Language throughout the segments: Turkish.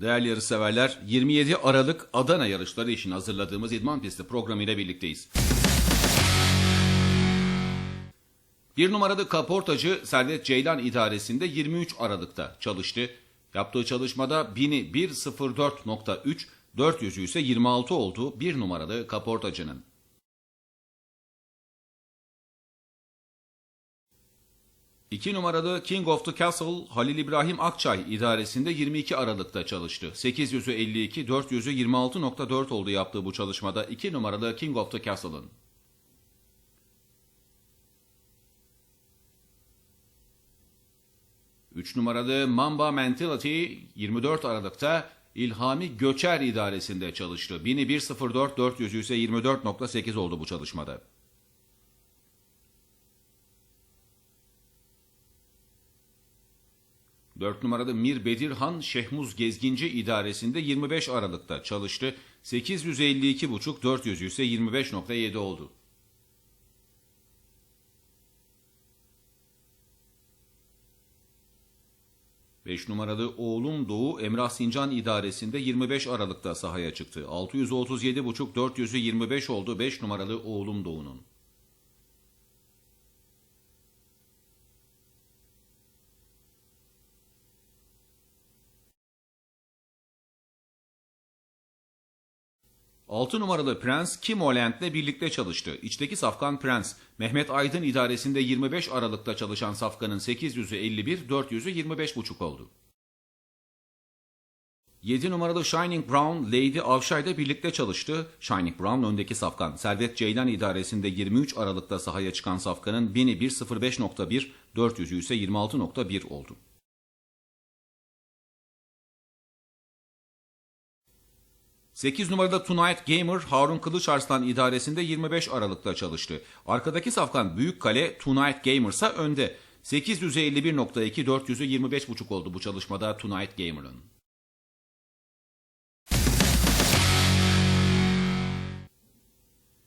Değerli yarışseverler, 27 Aralık Adana yarışları için hazırladığımız İdman Pisti programıyla birlikteyiz. Bir numaralı kaportacı Servet Ceylan idaresinde 23 Aralık'ta çalıştı. Yaptığı çalışmada 1000'i 1.04.3, 400'ü ise 26 oldu bir numaralı kaportacının. İki numaralı King of the Castle Halil İbrahim Akçay idaresinde 22 Aralık'ta çalıştı. 800'ü 52, 400'ü 26.4 oldu yaptığı bu çalışmada 2 numaralı King of the Castle'ın. Üç numaralı Mamba Mentality 24 Aralık'ta İlhami Göçer idaresinde çalıştı. 1000'i 1.04, 400'ü ise 24.8 oldu bu çalışmada. 4 numaralı Mir Bedirhan Şehmuz Gezginci idaresinde 25 Aralık'ta çalıştı. 852,5 400 ise 25.7 oldu. Beş numaralı oğlum Doğu Emrah Sincan idaresinde 25 Aralık'ta sahaya çıktı. 637,5 400'ü 25 oldu 5 numaralı oğlum Doğu'nun. Altı numaralı Prens Kim Olent'le birlikte çalıştı. İçteki safkan Prens, Mehmet Aydın idaresinde 25 Aralık'ta çalışan safkanın 800'ü 51, 400'ü 25,5 oldu. 7 numaralı Shining Brown, Lady Avşay'da birlikte çalıştı. Shining Brown öndeki safkan. Servet Ceylan idaresinde 23 Aralık'ta sahaya çıkan safkanın 1000'i 1.05.1, 400'ü ise 26.1 oldu. 8 numarada Tonight Gamer Harun Kılıçarslan idaresinde 25 Aralık'ta çalıştı. Arkadaki safkan Büyük Kale Tonight Gamer ise önde. 851.2 400'ü 25.5 oldu bu çalışmada Tonight Gamer'ın.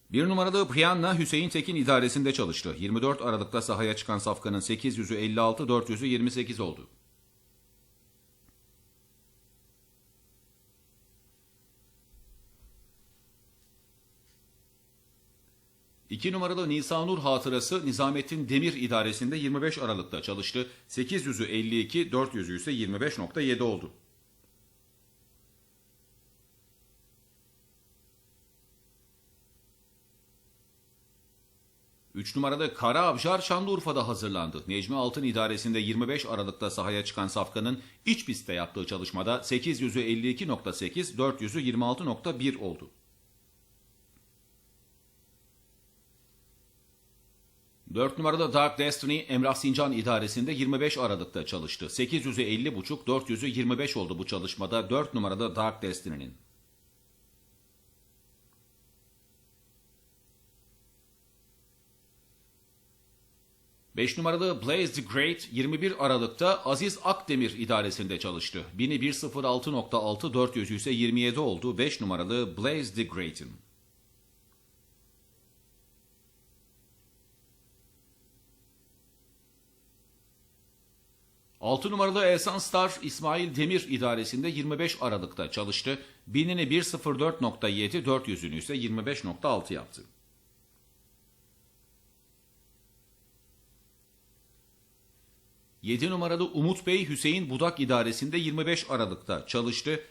Bir numaralı Priyanna Hüseyin Tekin idaresinde çalıştı. 24 Aralık'ta sahaya çıkan safkanın 800'ü 56, 400'ü 28 oldu. İki numaralı Nisanur hatırası Nizamettin Demir idaresinde 25 Aralık'ta çalıştı. 800'ü 52, 400'ü ise 25.7 oldu. Üç numaralı Kara Abjar Şanlıurfa'da hazırlandı. Necmi Altın idaresinde 25 Aralık'ta sahaya çıkan Safkan'ın iç pistte yaptığı çalışmada 800'ü 52.8, 400'ü 26.1 oldu. 4 numaralı Dark Destiny Emrah Sincan idaresinde 25 Aralık'ta çalıştı. 800'ü 50.5, 400'ü 25 oldu bu çalışmada 4 numaralı Dark Destiny'nin. Beş numaralı Blaze the Great 21 Aralık'ta Aziz Akdemir idaresinde çalıştı. 1000'i 106.6, 400'ü ise 27 oldu 5 numaralı Blaze the Great'in. 6 numaralı Ehsan Star İsmail Demir idaresinde 25 Aralık'ta çalıştı. 1000'ini 1.04.7, 400'ünü ise 25.6 yaptı. Yedi numaralı Umut Bey Hüseyin Budak idaresinde 25 Aralık'ta çalıştı.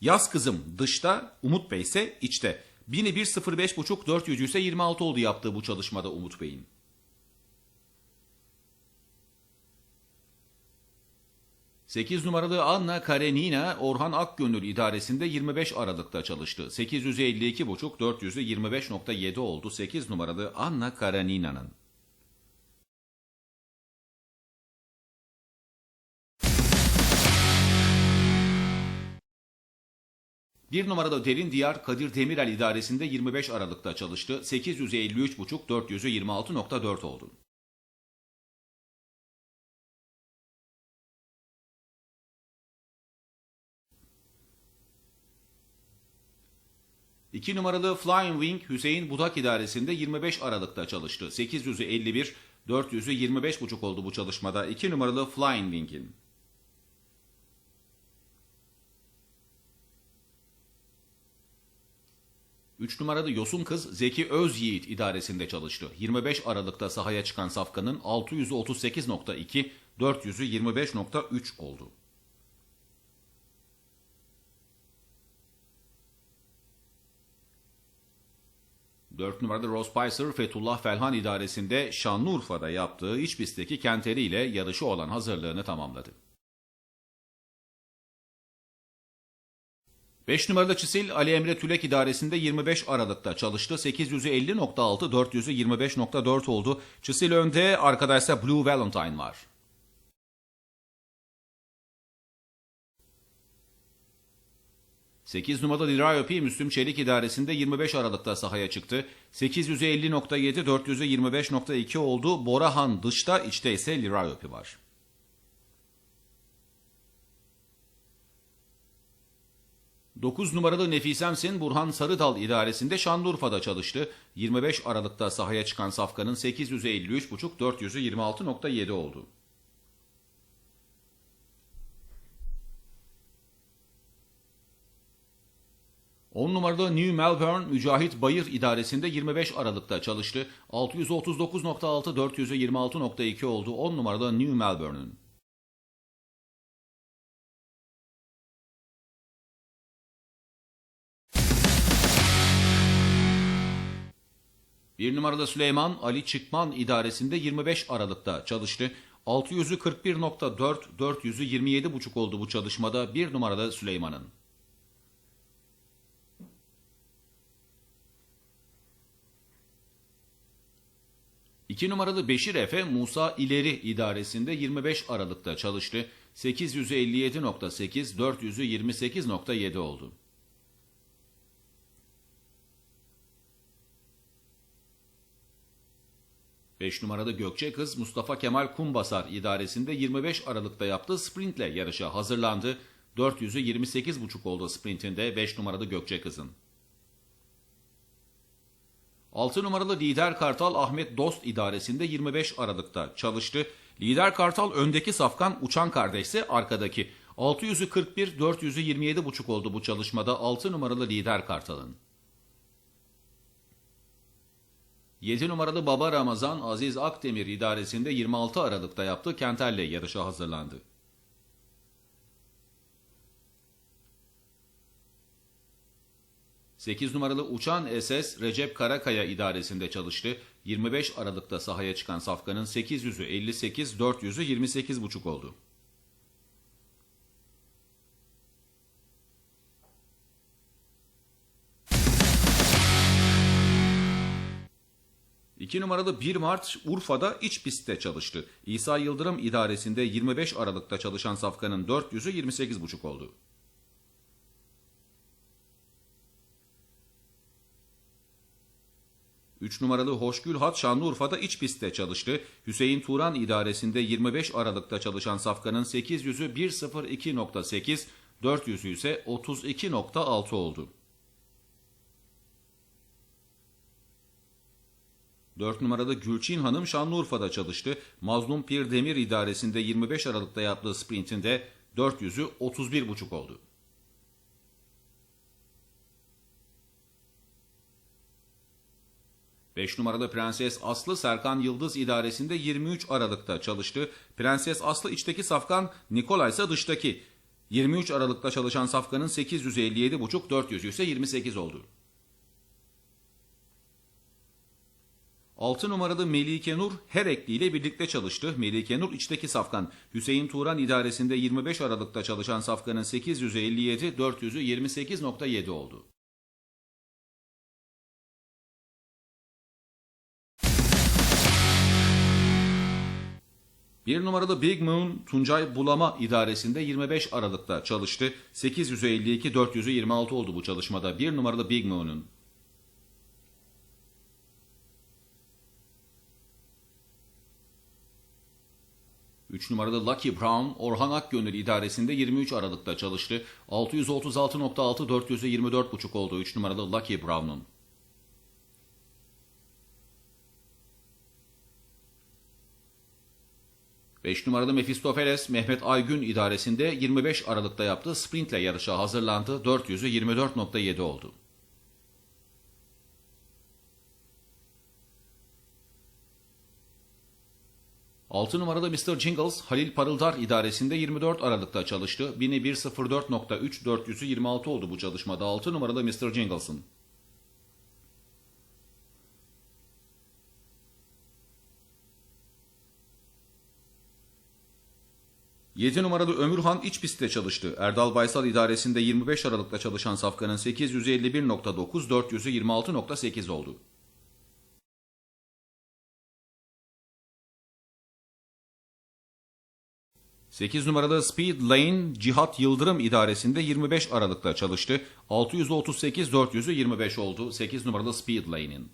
Yaz kızım dışta, Umut Bey ise içte. 1000'i 1.05.5, 400'ü ise 26 oldu yaptığı bu çalışmada Umut Bey'in. 8 numaralı Anna Karenina Orhan Akgönül idaresinde 25 Aralık'ta çalıştı. 852,5 400'ü 25.7 oldu 8 numaralı Anna Karenina'nın. Bir numaralı Derin Diyar Kadir Demirel idaresinde 25 Aralık'ta çalıştı. 853,5 400'ü 26.4 oldu. 2 numaralı Flying Wing Hüseyin Budak idaresinde 25 Aralık'ta çalıştı. 800'ü 51, 400'ü 25,5 oldu bu çalışmada 2 numaralı Flying Wing'in. Üç numaralı Yosun Kız Zeki Özyiğit idaresinde çalıştı. 25 Aralık'ta sahaya çıkan safkanın 638.2, 400'ü 25.3 oldu. Dört numaralı Rose Spicer Fethullah Felhan idaresinde Şanlıurfa'da yaptığı iç pistteki kenteri ile yarışı olan hazırlığını tamamladı. 5 numaralı Çisil Ali Emre Tülek idaresinde 25 Aralık'ta çalıştı. 850.6, 400'ü 25.4 oldu. Çisil önde, arkadaşsa Blue Valentine var. Sekiz numaralı Lirayopi Müslüm Çelik idaresinde 25 Aralık'ta sahaya çıktı. 850.7, 400'ü 25.2 oldu. Borahan dışta, içte ise Lirayopi var. 9 numaralı Nefisemsin Burhan Sarıdal idaresinde Şanlıurfa'da çalıştı. 25 Aralık'ta sahaya çıkan Safkan'ın 853.5 400'ü 26.7 oldu. On numaralı New Melbourne Mücahit Bayır idaresinde 25 Aralık'ta çalıştı. 639.6 400'ü 26.2 oldu. 10 numaralı New Melbourne'ün. Bir numaralı Süleyman Ali Çıkman idaresinde 25 Aralık'ta çalıştı. 600'ü 41.4, 400'ü 27.5 oldu bu çalışmada bir numaralı Süleyman'ın. İki numaralı Beşir Efe Musa İleri idaresinde 25 Aralık'ta çalıştı. 857.8, 400'ü 28.7 oldu. 5 numaralı Gökçe Kız Mustafa Kemal Kumbasar idaresinde 25 Aralık'ta yaptığı sprintle yarışa hazırlandı. 400'ü 28.5 oldu sprintinde 5 numaralı Gökçe Kız'ın. 6 numaralı Lider Kartal Ahmet Dost idaresinde 25 Aralık'ta çalıştı. Lider Kartal öndeki safkan uçan kardeşse arkadaki. 600'ü 41, 400'ü 27.5 oldu bu çalışmada 6 numaralı Lider Kartal'ın. 7 numaralı Baba Ramazan Aziz Akdemir idaresinde 26 Aralık'ta yaptığı Kenter'le yarışa hazırlandı. Sekiz numaralı Uçan SS Recep Karakaya idaresinde çalıştı. 25 Aralık'ta sahaya çıkan Safkan'ın 800'ü 58, 400'ü 28,5 oldu. 2 numaralı 1 Mart Urfa'da iç pistte çalıştı. İsa Yıldırım idaresinde 25 Aralık'ta çalışan Safkan'ın 400'ü 28,5 oldu. Üç numaralı Hoşgül Hat Şanlıurfa'da iç pistte çalıştı. Hüseyin Turan idaresinde 25 Aralık'ta çalışan Safkan'ın 800'ü 102.8, 400'ü ise 32.6 oldu. 4 numaralı Gülçin Hanım Şanlıurfa'da çalıştı. Mazlum Pir Demir idaresinde 25 Aralık'ta yaptığı sprintinde 400'ü 31,5 oldu. Beş numaralı Prenses Aslı Serkan Yıldız idaresinde 23 Aralık'ta çalıştı. Prenses Aslı içteki safkan, Nikolay ise dıştaki. 23 Aralık'ta çalışan safkanın 857,5 400 ise 28 oldu. 6 numaralı Melike Nur Herekli ile birlikte çalıştı. Melike Nur içteki safkan. Hüseyin Turan idaresinde 25 Aralık'ta çalışan safkanın 857, 400'ü 28.7 oldu. Bir numaralı Big Moon Tuncay Bulama idaresinde 25 Aralık'ta çalıştı. 852, 400'ü 26 oldu bu çalışmada. Bir numaralı Big Moon'un. 3 numaralı Lucky Brown, Orhan Akgönül idaresinde 23 Aralık'ta çalıştı. 636.6 400'e 24.5 oldu 3 numaralı Lucky Brown'un. 5 numarada Mefistofeles, Mehmet Aygün idaresinde 25 Aralık'ta yaptığı sprintle yarışa hazırlandı. 400'ü 24.7 oldu. Altı numaralı Mr. Jingles, Halil Parıldar idaresinde 24 Aralık'ta çalıştı. 1000'i 1.04.3, 400'ü 26 oldu bu çalışmada. Altı numaralı Mr. Jingles'ın. 7 numaralı Ömürhan iç pistte çalıştı. Erdal Baysal idaresinde 25 Aralık'ta çalışan Safkan'ın 851.9, 400'ü 26.8 oldu. 8 numaralı Speed Lane Cihat Yıldırım idaresinde 25 Aralık'ta çalıştı. 638 400'ü 25 oldu 8 numaralı Speed Lane'in.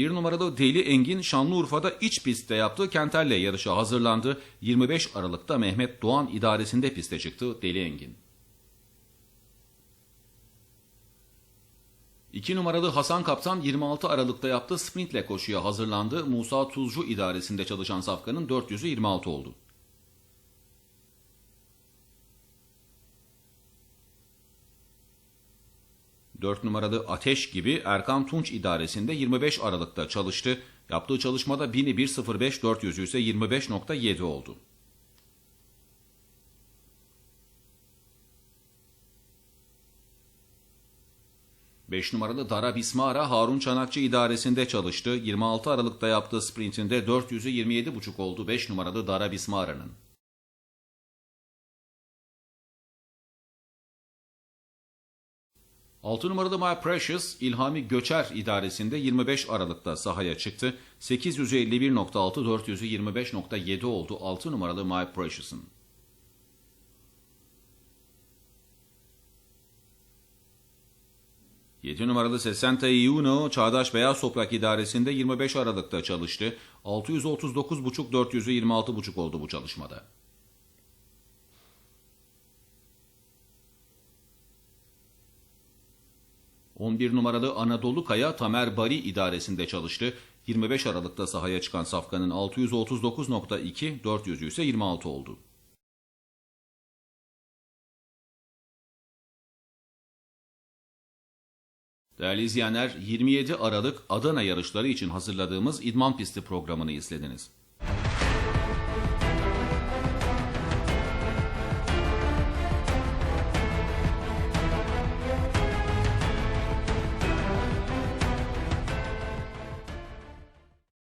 Bir numaralı Deli Engin Şanlıurfa'da iç pistte yaptığı Kenterle yarışa hazırlandı. 25 Aralık'ta Mehmet Doğan idaresinde piste çıktı Deli Engin. 2 numaralı Hasan Kaptan 26 Aralık'ta yaptığı sprintle koşuya hazırlandı. Musa Tuzcu idaresinde çalışan Safkan'ın 400'ü 26 oldu. Dört numaralı Ateş gibi Erkan Tunç idaresinde 25 Aralık'ta çalıştı. Yaptığı çalışmada 1000'i 1.05 400'ü ise 25.7 oldu. 5 numaralı Dara Bismara Harun Çanakçı idaresinde çalıştı. 26 Aralık'ta yaptığı sprintinde 400'ü 27.5 oldu 5 numaralı Dara Bismara'nın. Altı numaralı My Precious İlhami Göçer idaresinde 25 Aralık'ta sahaya çıktı. 851.6 400'ü 25.7 oldu 6 numaralı My Precious'ın. 7 numaralı Sesenta Iuno Çağdaş Beyaz Toprak İdaresi'nde 25 Aralık'ta çalıştı. 639.5 400'ü 26.5 oldu bu çalışmada. ...11 numaralı Anadolu Kaya Tamer Bari idaresinde çalıştı. 25 Aralık'ta sahaya çıkan Safkan'ın 639.2, 400'ü ise 26 oldu. Değerli izleyenler 27 Aralık Adana yarışları için hazırladığımız İdman Pisti programını izlediniz.